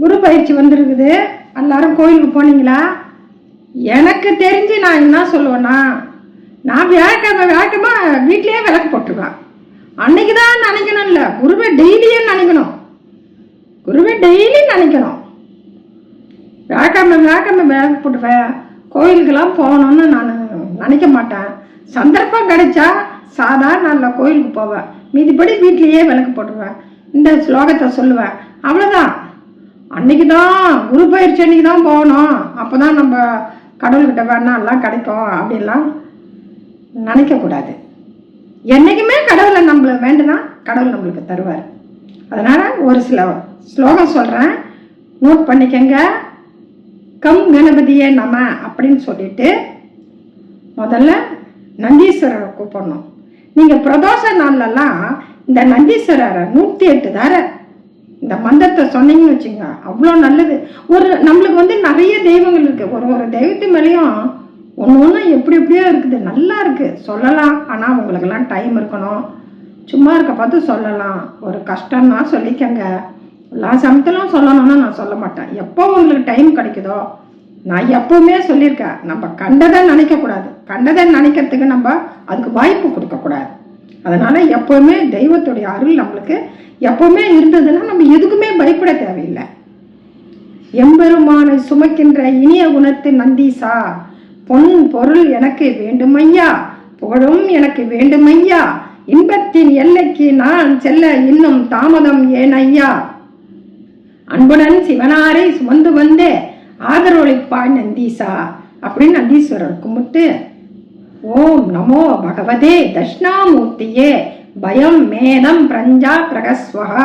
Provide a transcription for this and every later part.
குரு பயிற்சி வந்திருக்குது. எல்லாரும் கோயிலுக்கு போனீங்களா? எனக்கு தெரிஞ்சு நான் என்ன சொல்லுவேன்னா நான் வியாழக்கிழமை வியாழக்கிழமை வீட்லேயே விளக்கு போட்டுருவேன் அன்னைக்கு தான் நினைக்கணும்ல. குருவை டெய்லியே நினைக்கணும். குருவை டெய்லியும் நினைக்கணும். வியாழக்கிழமை வியாழக்கிழமை விளக்கு போட்டுவேன் கோயிலுக்கெல்லாம் போகணும்னு நான் நினைக்க மாட்டேன். சந்தர்ப்பம் கிடைச்சா சாதாரண நாளில் கோயிலுக்கு போவேன். மீதிப்படி வீட்லேயே விளக்கு போட்டுருவேன். இந்த ஸ்லோகத்தை சொல்லுவேன். அவ்வளோதான் அன்னைக்கு தான் குரு பயிற்சி அன்னைக்கு தான் போகணும். அப்போ தான் நம்ம கடவுள்கிட்ட வேணா எல்லாம் கிடைக்கும் அப்படின்லாம் நினைக்கக்கூடாது என்றைக்குமே கடவுளை நம்மளுக்கு வேண்டுனா கடவுள் நம்மளுக்கு தருவார். அதனால் ஒரு சில ஸ்லோகம் சொல்கிறேன் நோட் பண்ணிக்கங்க. கம் கணபதியே நம அப்படின்னு சொல்லிட்டு முதல்ல நந்தீஸ்வரரை கூப்பிடணும். நீங்கள் பிரதோஷ நாள்லலாம் இந்த நந்தீஸ்வரரை நூற்றி எட்டு தார இந்த மந்திரத்தை சொன்னீங்கன்னு வச்சுங்க அவ்வளோ நல்லது. ஒரு நம்மளுக்கு வந்து நிறைய தெய்வங்கள் இருக்குது ஒரு ஒரு தெய்வத்து மேலேயும் ஒன்று ஒன்று எப்படி எப்படியோ இருக்குது. நல்லா இருக்குது சொல்லலாம். ஆனால் உங்களுக்கெல்லாம் டைம் இருக்கணும். சும்மா இருக்க பார்த்து சொல்லலாம். ஒரு கஷ்டம்னா சொல்லிக்கங்க. எல்லா சமயத்திலும் சொல்லணும்னா நான் சொல்ல மாட்டேன். எப்போ உங்களுக்கு டைம் கிடைக்குதோ நான் எப்பவுமே சொல்லியிருக்கேன். நம்ம கண்டதை நினைக்கக்கூடாது. கண்டதை நினைக்கிறதுக்கு நம்ம அதுக்கு வாய்ப்பு கொடுக்கக்கூடாது. அதனால் எப்போவுமே தெய்வத்துடைய அருள் நம்மளுக்கு எப்போவுமே இருந்ததுன்னா நம்ம எதுக்குமே பயப்பட தேவையில்லை. எம்பெருமானை சுமக்கின்ற இனிய குணத்து நந்தீசா பொன் பொருள் எனக்கு வேண்டுமையா புகழும் எனக்கு வேண்டுமையா இன்பத்தின் எல்லைக்கு நான் செல்ல இன்னும் தாமதம் ஏன் ஐயா அன்புடன் சிவனாரை சுமந்து வந்தே ஆதரவளிப்பாய் நந்தீசா அப்படின்னு நந்தீஸ்வரர் கும்பிட்டு ஓம் நமோ பகவதே தட்சிணாமூர்த்தியே பயம் மேதம் பிரஞ்சா பிரகஸ்வகா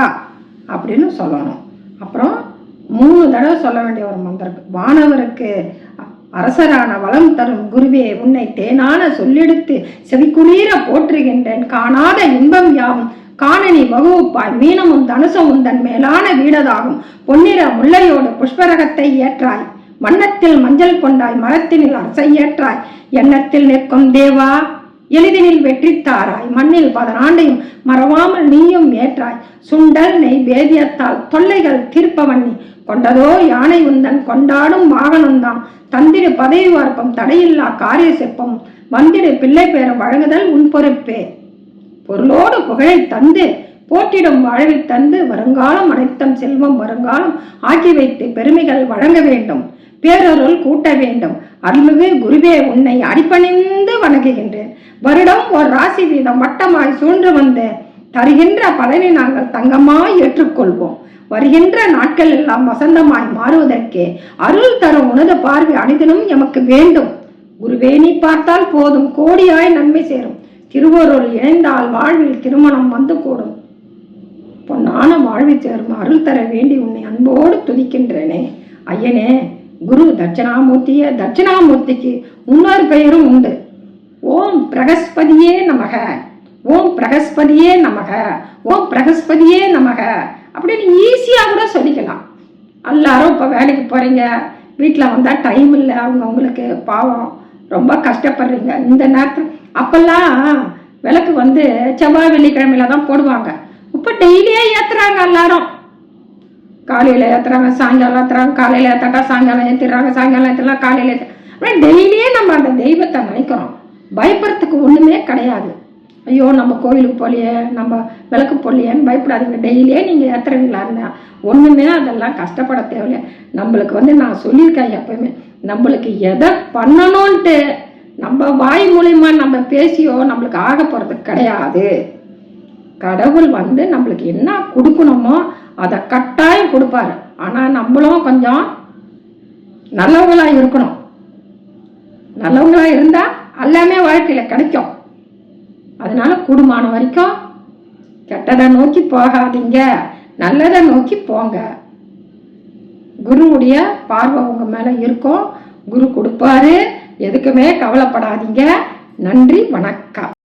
அப்படின்னு சொல்லணும். அப்புறம் மூணு தடவை சொல்ல வேண்டிய ஒரு மந்திரம் வானவருக்கு அரசரான வளம் தரும் குருவே உன்னை தேனான சொல்லெடுத்து செவிக்குளிர போற்றுகின்றேன். காணாத இன்பம் யாவும் காணனி வகுப்பாய் மீனமும் தனுசமும் தன் மேலான வீடதாகும். பொன்னிற முல்லையோடு புஷ்பரகத்தை ஏற்றாய். வண்ணத்தில் மஞ்சள் கொண்டாய் மரத்தினில் அரசை ஏற்றாய் எண்ணத்தில் நிற்கும் தேவா எளிதினில் வெற்றி தாராய் மண்ணில் பதனாண்டையும் மறவாமல் நீயும் ஏற்றாய். சுண்டல் நெய் வேதியத்தால் தொல்லைகள் தீர்ப்பவண்ணி கொண்டதோ யானை உந்தன் கொண்டாடும் வாகனம்தான் தந்திடு பதவி வார்ப்பம் தடையில்லா காரிய சிற்பம் வந்திடு பிள்ளை பேரம் வழங்குதல் உன் பொறுப்பே. பொருளோடு புகழை தந்து போற்றிடும் வாழ்வில் தந்து வருங்காலம் அனைத்தம் செல்வம் வருங்காலம் ஆக்கி வைத்து பெருமைகள் வழங்க வேண்டும். பேரருள் கூட்ட வேண்டும். அருள்மிகு குருவே உன்னை அடிப்பணிந்து வணங்குகின்றேன். வருடம் ஒரு ராசி வீதம் வட்டமாய் சூழ்ந்து வந்தேன் தருகின்ற பலனை நாங்கள் தங்கமாய் ஏற்றுக்கொள்வோம். வருகின்ற நாட்கள் எல்லாம் வசந்தமாய் மாறுவதற்கே அருள் தரும் உனது பார்வை அனைதிலும் எமக்கு வேண்டும். குருவே நீ பார்த்தால் போதும் கோடியாய் நன்மை சேரும். திருவருள் இணைந்தால் வாழ்வில் திருமணம் வந்து கூடும். பொன்னான வாழ்வை சேரும். அருள் தர வேண்டி உன்னை அன்போடு துதிக்கின்றேனே. ஐயனே குரு தட்சிணாமூர்த்திய தட்சிணாமூர்த்திக்கு இன்னொரு பெயரும் உண்டு. ஓம் பிரகஸ்பதியே நமக. ஓம் பிரகஸ்பதியே நமக. ஓம் பிரகஸ்பதியே நமக. அப்படின்னு ஈஸியாக கூட சொல்லிக்கலாம். எல்லாரும் இப்போ வேலைக்கு போகிறீங்க வீட்டில் வந்தால் டைம் இல்லை அவங்க உங்களுக்கு பாவம் ரொம்ப கஷ்டப்படுறீங்க. இந்த நேரத்தில் அப்போல்லாம் விளக்கு வந்து செவ்வாய் வெள்ளிக்கிழமையில தான் போடுவாங்க. இப்போ டெய்லியே ஏற்றுறாங்க எல்லாரும். காலையில் ஏற்றுறாங்க சாயங்காலம் ஏற்றுறாங்க காலையில் ஏற்றாட்டா சாயங்காலம் ஏற்றிடுறாங்க சாயங்காலம் ஏற்றுலாம் காலையில் ஏற்ற அப்படியே டெய்லியே நம்ம அந்த தெய்வத்தை நினைக்கிறோம். பயப்படுறதுக்கு ஒன்றுமே கிடையாது. ஐயோ நம்ம கோயிலுக்கு போகலையே நம்ம விளக்கு போடலையேன்னு பயப்படாதீங்க. டெய்லியே நீங்கள் ஏற்றுறீங்களா இருந்தால் ஒன்றுமே அதெல்லாம் கஷ்டப்பட தேவையில்லை. நம்மளுக்கு வந்து நான் சொல்லியிருக்கேன் எப்பவுமே. நம்மளுக்கு எதை பண்ணணும்ன்ட்டு நம்ம வாய் மூலியமாக நம்ம பேசியோ நம்மளுக்கு ஆக போகிறது கிடையாது. கடவுள் வந்து நம்மளுக்கு என்ன கொடுக்கணுமோ அதை கட்டாயம் கொடுப்பாரு. ஆனால் நம்மளும் கொஞ்சம் நல்லவங்களாக இருக்கணும். நல்லவங்களாக இருந்தால் எல்லாமே வாழ்க்கையில் கிடைக்கும். அதனால கூடுமான வரைக்கும் கெட்டதை நோக்கி போகாதீங்க. நல்லதை நோக்கி போங்க. குருவுடைய பார்வை உங்க மேல இருக்கும். குரு கொடுப்பாரு. எதுக்குமே கவலைப்படாதீங்க. நன்றி வணக்கம்.